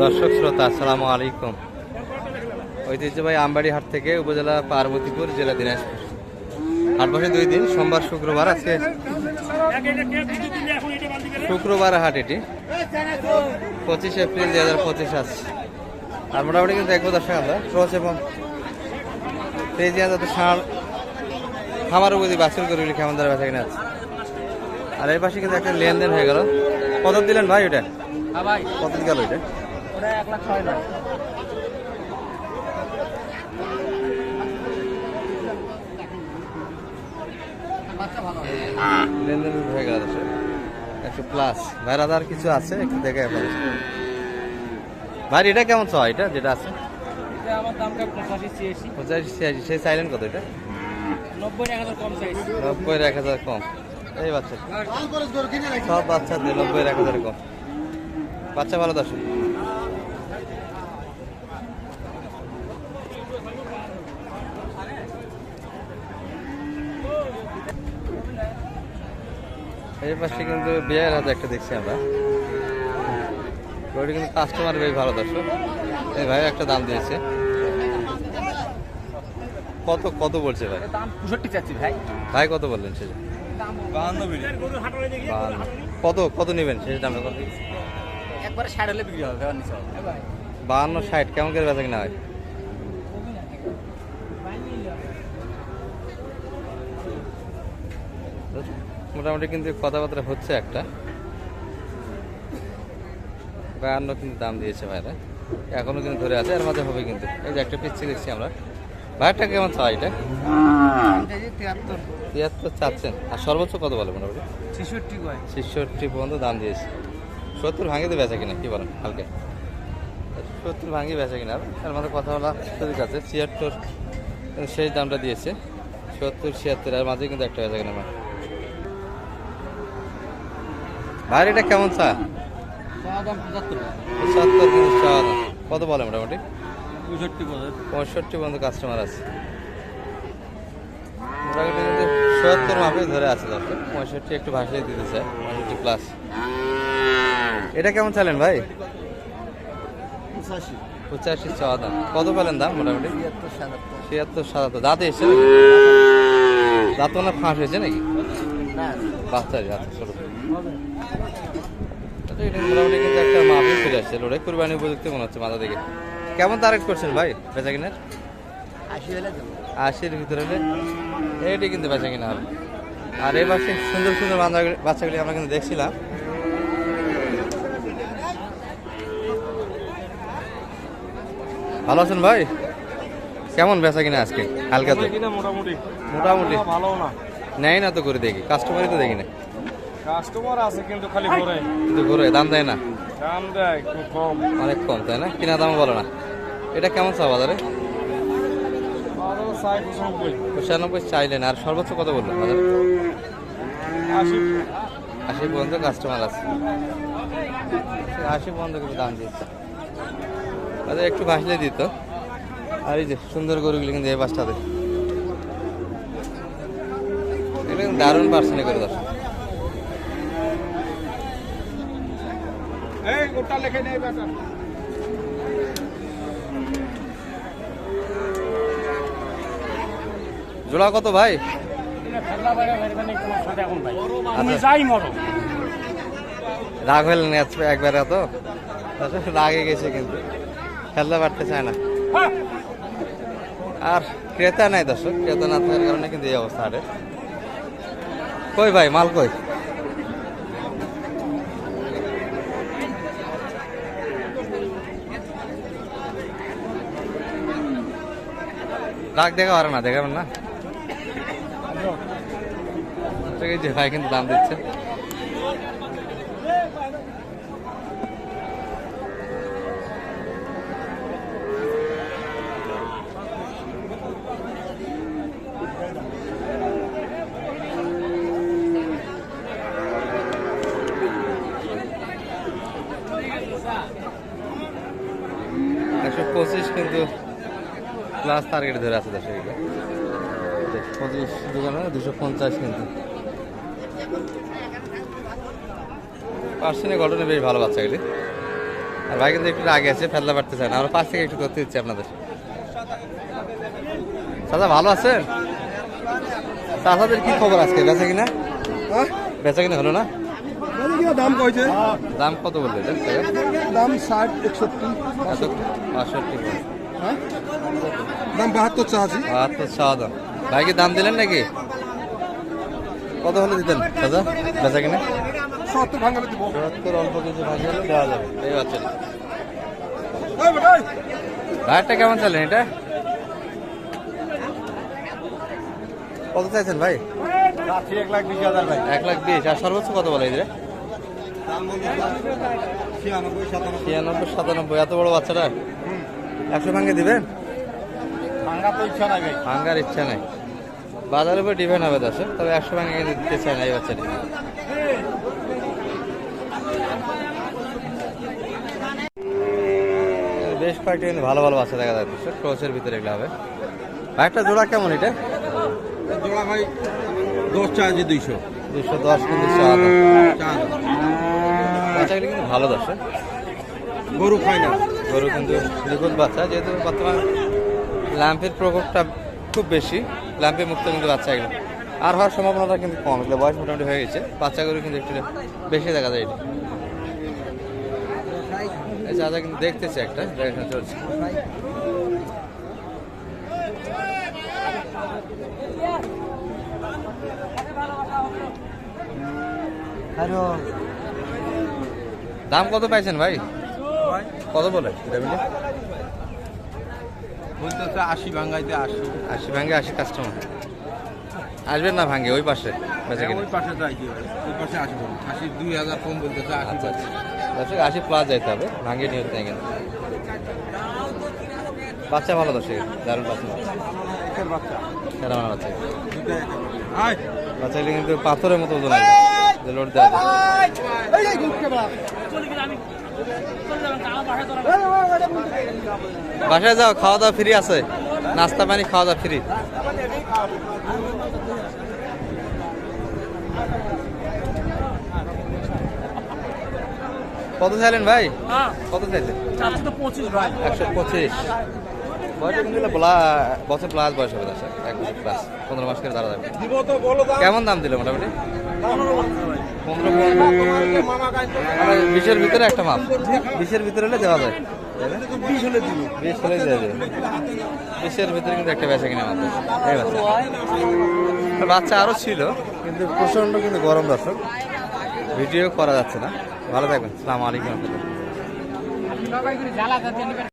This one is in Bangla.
দর্শক শ্রোতা, আসসালামু আলাইকুম। ঐতিহ্যবাহী আমবাড়ি হাট থেকে উপজেলা পার্বতীপুর, জেলা দিনাজপুর। হাট বসে দুই দিন, সোমবার, শুক্রবার, আজকে শুক্রবার হাট এটি। পঁচিশ এপ্রিল দুই হাজার পঁচিশ আসছে আর মোটামুটি কিন্তু দেখব দর্শক আমরা ক্রস এবং তেজি হাজার ষাঁড়, খামার উপদি বাছুর করে কেমন দ্বারা বেচা কিনে আছে। আর এর পাশে কিন্তু একটা লেনদেন হয়ে গেল। কত দিলেন ভাই ওটা? কত গেল লেনদেন হয়ে গেল দর্শক একশো প্লাস ভাই আর কিছু আছে একটু দেখে ভাই এটা কেমন এটা যেটা আছে? এটা পঁচাশি ছিয়াশি। সেই চাইলেন কত এটা? এক হাজার কম নব্বই এক হাজার কম। এই বাচ্চা সব বাচ্চাদের নব্বই এক হাজার কম। বাচ্চা ভালো দর্শক এই পাশে কিন্তু বিয়ের হাতে একটা দেখছি আমরা। ওইটা কিন্তু কাস্টমার বেশ ভালো দর্শক। এই ভাই একটা দাম দিয়েছে। কত কত বলছে ভাই? পঁয়ষট্টি চাচ্ছি ভাই। ভাই কত বললেন সেটা? বাহান্ন কত কত নেবেন সেটা কত একবারে ষাট হলে বিক্রি হবে নিচে বাহান্ন ষাট কেমন করে বেচা কিনা হয়? মোটামুটি কিন্তু কথাবার্তা হচ্ছে একটা। বায়ান্ন কিন্তু দাম দিয়েছে ভাইরা। এখনও কিন্তু ধরে আছে এর মাঝে হবে কিন্তু। এই যে একটা পিচ্ছি দেখছি আমরা। ভাইটা কেমন চাই এটা? তিয়াত্তর চাচ্ছেন। আর সর্বোচ্চ কত বলে মোটামুটি? ছেষট্টি পর্যন্ত দাম দিয়েছে। সত্তর ভাঙে তো বেচা কিনা কি বলেন হালকা? সত্তর ভাঙে বেচা কিনা তার মধ্যে কথা বলা সুযোগ আছে। ছিয়াত্তর সেই দামটা দিয়েছে। সত্তর ছিয়াত্তর আর মাঝে কিন্তু একটা বেচা কিনা আমার ভাই এটা কেমন চা? দাম পঁচাত্তর পঁচাত্তর কিন্তু চা দাম। কত বলে মোটামুটি? পঁয়ষট্টি পঁয়ষট্টি পর্যন্ত কাস্টমার আছে। মোটামুটি কিন্তু সত্তর মাপে ধরে আছে দর্শক। পঁয়ষট্টি একটু ভাসিয়ে দিতে চায় পঁয়ষট্টি প্লাস এটা কেমন চালেন ভাই? পঁচাশি। পঁচাশি দাম। কত পেলেন দাম মোটামুটি? ছিয়াত্তর সাতাত্তর। দাঁতে এসছে নাকি? দাঁত না ফাঁস হয়েছে নাকি? বাচ্চা আচ্ছা ছোট। এটা মোটামুটি কিন্তু একটা মাপে ফিরে আসছে। লড়াই কুরবানি উপযুক্ত মনে হচ্ছে মাথা থেকে। কেমন করছেন ভাই বেচা কিনার? আশির ভিতরে হলে? এটি কিন্তু বেচা কিনা হবে। আর এই সুন্দর সুন্দর বাচ্চাগুলি আমরা কিন্তু দেখছিলাম। ভালো আছেন ভাই? কেমন বেচা কিনা আজকে হালকা তো? মোটামুটি। মোটামুটি? ভালো না। নেয় না তো করে দেখি কাস্টমারই তো দেখি না। কাস্টমার আছে কিন্তু খালি ভরে কিন্তু ঘুরে দাম দেয় না? দাম দেয় খুব কম। অনেক কম তাই না? কিনা দাম বলো না। এটা কেমন চা বাজারে? আরও ষাট পঁচানব্বই। পঁচানব্বই চাইলেন আর সর্বোচ্চ কত বললেন বাজারে? আশি। আশি পর্যন্ত কাস্টমার আছে। আশি পর্যন্ত কিন্তু দাম দিচ্ছে তাদের একটু ভাসলে দিত। আর এই যে সুন্দর গরুগুলি কিন্তু এই বাসটাতে এটা কিন্তু দারুণ পার্সেন্টে করে দর্শক। জোড়া কত ভাই? মরো। রাগ হইলেন না আজকে একবার এত? রাগে গেছে কিন্তু। খেলতে পারতে চায় না। আর ক্রেতা নাই দর্শক, ক্রেতা না থাকার কারণে কিন্তু এই অবস্থা হাটের। কই ভাই, মাল কই? ডাক দেখা পারে না, দেখাবেন না? ভাই কিন্তু দাম দিচ্ছে। একশো পঁচিশ কিন্তু প্লাস টার্গেট ধরে আছে দশ এগুলো। পঁচিশ দোকানে দুশো পঞ্চাশ কিন্তু। পার্সেন্টের ঘটনা বেশ ভালো বাচ্চা এগুলি। আর ভাই কিন্তু একটু আগে আছে ফেলতে পারতে চায় না। আমরা পাশ থেকে একটু করতে দিচ্ছি আপনাদের। দাদা ভালো আছেন? চাষাদের কি খবর আজকে? বেচা কিনা? বেচা কিনা হলো না? দাম কইছে? দাম কত বলল দাম ষাট একষট্টি বাষট্টি। হ্যাঁ? দাম বাহাত্তর চা আছি। বাহাত্তর দাম। ভাই কি দাম দিলেন নাকি? কত হলে দিতেন দাদা বেচা কিনা? সত্তর ভাঙালে দিব। সত্তর অল্প কিছু দেওয়া যাবে। এই বাচ্চা ভাইয়ারটা কেমন চলেন এটা? কত চাইছেন ভাই? এক লাখ বিশ হাজার ভাই। এক লাখ বিশ। আর সর্বোচ্চ কত বলে এদের? ছিয়ানব্বই সাতানব্বই। এত বড় বাচ্চাটা? একশো ভাঙ্গে দিবেন ভাঙা ভাই। ভাঙ্গার ইচ্ছা নাই। বাজারের উপর ডিপেন্ড হবে দশ তবে একশো ভাঙ্গে দিতে চায় না এই বাচ্চাটি। বেশ কয়েকটি কিন্তু ভালো ভালো বাচ্চা দেখা যাচ্ছে ক্রসের ভিতরে এগুলো হবে। ভাই একটা জোড়া কেমন এটা? জোড়া ভাই দশ চা আছে দুইশো। দুশো দশ কিন্তু চাওয়া দাম। চা বাচ্চাগুলি কিন্তু ভালো দর্শক। গরু খাই না। গরু কিন্তু নিখুঁত বাচ্চা যেহেতু বর্তমান ল্যাম্পের প্রকোপটা খুব বেশি ল্যাম্পে মুক্ত কিন্তু বাচ্চা এগুলো। আর হওয়ার সম্ভাবনাটা কিন্তু কম এগুলো বয়স মোটামুটি হয়ে গেছে। বাচ্চা গরু কিন্তু একটু বেশি দেখা যায় এটা। এই চাচা কিন্তু দেখতেছে একটা দেখাশোনা চলছে। হ্যালো। দাম কত পাইছেন ভাই কত বলে বলতেছে আশি ভাঙাইতে আশি আশি ভাঙ্গে আশি কাস্টমার আসবেন না ভাঙ্গে ওই পাশে বেঁচে কিনে ওই পাশে যাই ওই পাশে আশি আশি দুই হাজার কম বলতেছে আশি আচ্ছা আচ্ছা দর্শক আশি প্লাস যাইতে হবে ভাঙ্গে নিয়ে এখানে বাচ্চা ভালো দর্শক দারুণ বাচ্চা বাচ্চা বাচ্চা বাচ্চাগুলি কিন্তু পাথরের মতো ওজন আছে লোড দেওয়া যায় বাসায় যাও খাওয়া দাওয়া ফ্রি আছে। নাস্তা পানি খাওয়া দাওয়া ফ্রি কত চাইলেন ভাই? কত চাইছেন একশো পঁচিশ। বয়স কিন্তু এগুলো বলা- বছর প্লাস বয়স হবে দশ এক বছর প্লাস পনেরো মাস করে দাঁড়া যাবে। কেমন দাম দিল মোটামুটি? বিশের ভিতরে একটা মাপ। বিশের ভিতরে হলে দেওয়া যায়। হলে ভিতরে কিন্তু একটা বাচ্চা। বাচ্চা আরও ছিল, কিন্তু প্রচণ্ড কিন্তু গরম দর্শক। ভিডিও করা যাচ্ছে না। ভালো থাকবেন। সালাম আলাইকুম।